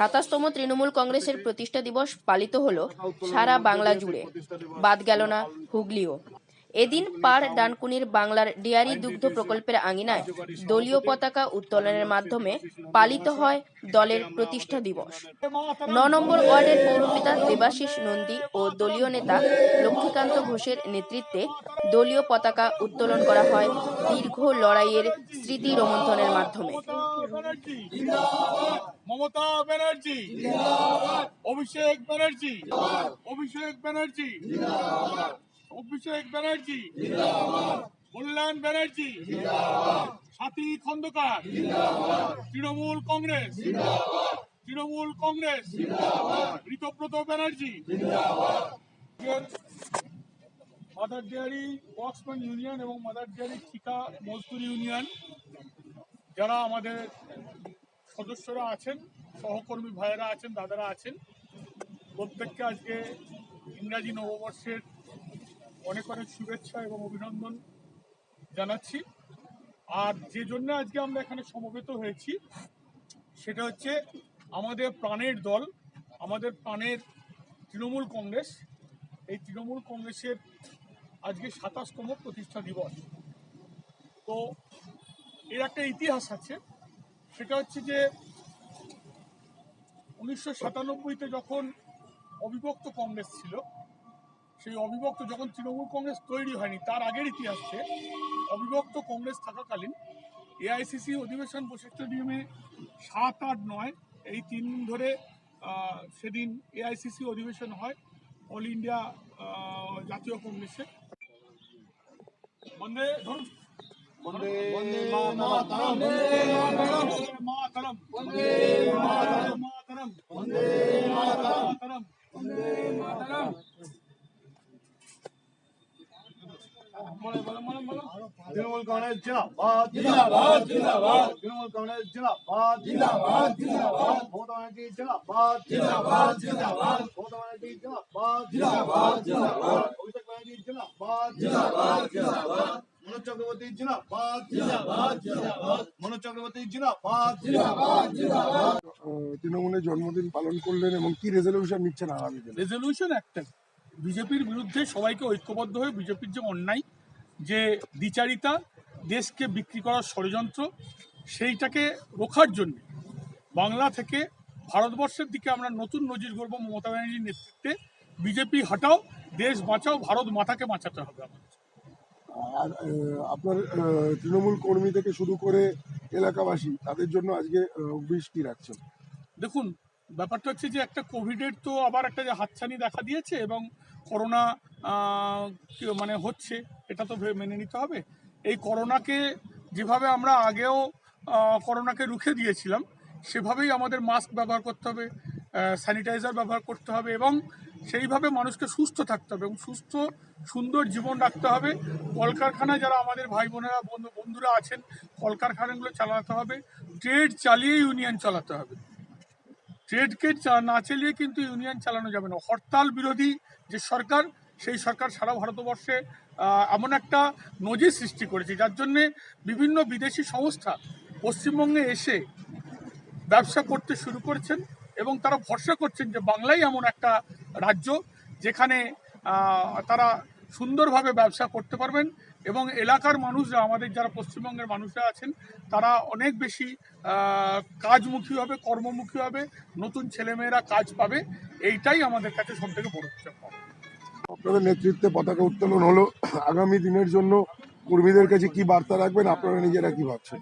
সাতাশতম তৃণমূল কংগ্রেসের প্রতিষ্ঠা দিবস পালিত হলো সারা বাংলা জুড়ে। বাদ গেল না হুগলিও। এদিন পার ডানকুনির বাংলার ডেয়ারি দুগ্ধ প্রকল্পের আঙিনায় দলীয় পতাকা উত্তোলনের মাধ্যমে পালিত হয় দলের প্রতিষ্ঠা দিবস। ন নম্বর ওয়ার্ডের পৌরপিতা দেবাশিস নন্দী ও দলীয় নেতা লক্ষ্মীকান্ত ঘোষের নেতৃত্বে দলীয় পতাকা উত্তোলন করা হয় দীর্ঘ লড়াইয়ের স্মৃতি রোমন্থনের মাধ্যমে। মমতা ব্যানার্জি, অভিষেক ব্যানার্জি অভিষেক ব্যানার্জি। অভিষেক Banerjee. Kalyan Banerjee. Sathi Khandakar. Trinamool Congress. Trinamool Congress. Ritabrata Banerjee. Mother Dairy workmen's union এবং মাদার ডেয়ারি ঠিকা মজদুর ইউনিয়ন। যারা আমাদের সদস্যরা আছেন, সহকর্মী ভাইয়েরা আছেন, দাদারা আছেন, প্রত্যেককে আজকে ইংরাজি নববর্ষের অনেক অনেক শুভেচ্ছা এবং অভিনন্দন জানাচ্ছি। আর যে জন্য আজকে আমরা এখানে সমবেত হয়েছি, সেটা হচ্ছে আমাদের প্রাণের দল, আমাদের প্রাণের তৃণমূল কংগ্রেস। এই তৃণমূল কংগ্রেসের আজকে সাতাশতম প্রতিষ্ঠা দিবস। তো এর একটা ইতিহাস আছে, সেটা হচ্ছে যে উনিশশো সাতানব্বইতে যখন অবিভক্ত কংগ্রেস ছিল সেই অবিভক্ত যখন তৃণমূল কংগ্রেস তৈরি হয়নি তার আগের ইতিহাসে অবিভক্ত কংগ্রেস থাকাকালীন এআইসিসি অধিবেশন বসে স্টেডিয়ামে সাত আট নয় এই তিন দিন ধরে সেদিন এআইসিসি অধিবেশন হয় অল ইন্ডিয়া জাতীয় কংগ্রেসে। বন্দে ধরুন। বন্দে মাতরম। মাতরম মাতরম। বন্দে মাতরম। মাতরম। বন্দে মাতরম মাতরম বলো বলো বলো বলো তৃণমূল কংগ্রেস জিন্দাবাদ জিন্দাবাদ জিন্দাবাদ। তৃণমূল কংগ্রেস জিন্দাবাদ জিন্দাবাদ জিন্দাবাদ। মমতা ব্যানার্জি জিন্দাবাদ জিন্দাবাদ জিন্দাবাদ। মমতা ব্যানার্জি জিন্দাবাদ জিন্দাবাদ জিন্দাবাদ। অভিষেক ব্যানার্জি জিন্দাবাদ জিন্দাবাদ জিন্দাবাদ। মনোজ চক্রবর্তী জিন্দাবাদ জিন্দাবাদ জিন্দাবাদ। মনোজ চক্রবর্তী জিন্দাবাদ জিন্দাবাদ জিন্দাবাদ। আহ, তৃণমূলের জন্মদিন পালন করলেন এবং কি রেজলিউশন নিচ্ছেন আগামী দিনে রেজলিউশন একটা। বিজেপির বিরুদ্ধে সবাইকে ঐক্যবদ্ধ হয়ে বিজেপির যে অন্যায় যে দ্বিচারিতা দেশকে বিক্রি করার ষড়যন্ত্র সেইটাকে রোখার জন্য বাংলা থেকে ভারতবর্ষের দিকে আমরা নতুন নজির গড়ব মমতা ব্যানার্জির নেতৃত্বে। বিজেপি হটাও দেশ বাঁচাও ভারত মাথাকে বাঁচাতে হবে আমাদের। আর আপনার তৃণমূল কর্মী থেকে শুরু করে এলাকাবাসী তাদের জন্য আজকে বৃষ্টি রাখছেন? দেখুন ব্যাপারটা হচ্ছে যে একটা কোভিডের তো আবার একটা যে হাতছানি দেখা দিয়েছে এবং করোনা মানে হচ্ছে এটা তো মেনে নিতে হবে। এই করোনাকে যেভাবে আমরা আগেও করোনাকে রুখে দিয়েছিলাম, সেভাবেই আমাদের মাস্ক ব্যবহার করতে হবে স্যানিটাইজার ব্যবহার করতে হবে এবং সেইভাবে মানুষকে সুস্থ থাকতে হবে এবং সুস্থ, সুন্দর জীবন রাখতে হবে। কলকারখানায় যারা আমাদের ভাই বোনেরা, বন্ধু, বন্ধুরা আছেন, কলকারখানাগুলো চালাতে হবে ট্রেড চালিয়ে ইউনিয়ন চালাতে হবে। ট্রেডকে না চালিয়ে কিন্তু ইউনিয়ন চালানো যাবে না। হরতাল বিরোধী যে সরকার সেই সরকার সারা ভারতবর্ষে এমন একটা নজির সৃষ্টি করেছে, যার জন্যে বিভিন্ন বিদেশি সংস্থা পশ্চিমবঙ্গে এসে ব্যবসা করতে শুরু করেছেন এবং তারা ভরসা করছেন যে বাংলাই এমন একটা রাজ্য যেখানে তারা সুন্দরভাবে ব্যবসা করতে পারবেন এবং এলাকার মানুষরা, আমাদের যারা পশ্চিমবঙ্গের মানুষরা আছেন, তারা অনেক বেশি কাজমুখী হবে, কর্মমুখী হবে, নতুন ছেলেমেয়েরা কাজ পাবে, এইটাই আমাদের কাছে সব থেকে বড় চাপ আপনাদের নেতৃত্বে পতাকা উত্তোলন হলো। আগামী দিনের জন্য কর্মীদের কাছে কি বার্তা রাখবেন? আপনারা নিজেরা কি ভাবছেন?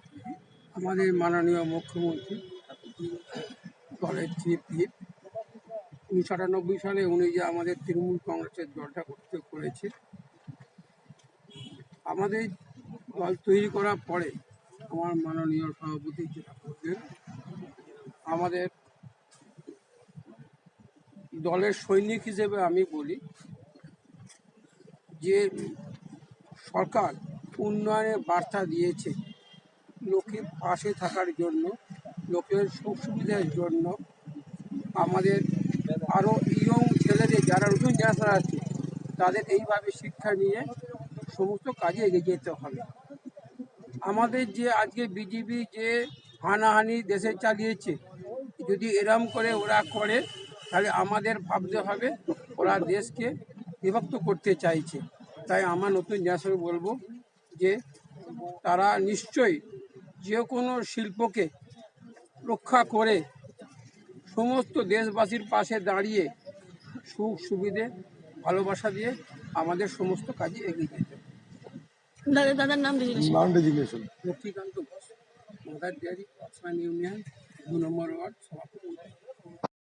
আমাদের মাননীয় মুখ্যমন্ত্রী দলের চিফ হুইপ উনিশশো আটানব্বই সালে উনি যে আমাদের তৃণমূল কংগ্রেসের দলটা করতে করেছে, আমাদের দল তৈরি করার পরে আমার মাননীয় সভাপতি যেটা করলেন আমাদের দলের সৈনিক হিসেবে আমি বলি যে সরকার উন্নয়নের বার্তা দিয়েছে লোকের পাশে থাকার জন্য, লোকের সুখ সুবিধার জন্য। আমাদের আরও ইয়ং ছেলেদের যারা নতুন জেনারেশন আছে, তাদের এইভাবে শিক্ষা নিয়ে সমস্ত কাজে এগিয়ে যেতে হবে। আমাদের যে আজকে বিজেপি যে হানাহানি দেশে চালিয়েছে, যদি এরম করে ওরা করে, তাহলে আমাদের ভাবতে হবে ওরা দেশকে বিভক্ত করতে চাইছে। তাই আমার নতুন জেনারেশন বলব যে তারা নিশ্চয়ই যে কোনো শিল্পকে রক্ষা করে সমস্ত দেশবাসীর পাশে দাঁড়িয়ে সুখ সুবিধে ভালোবাসা দিয়ে আমাদের সমস্ত কাজে এগিয়ে যেতে হবে। দাদা দাদার নাম Laxmikanta Ghosh Mother Dairy union দু নম্বর ওয়ার্ড সভাপতি।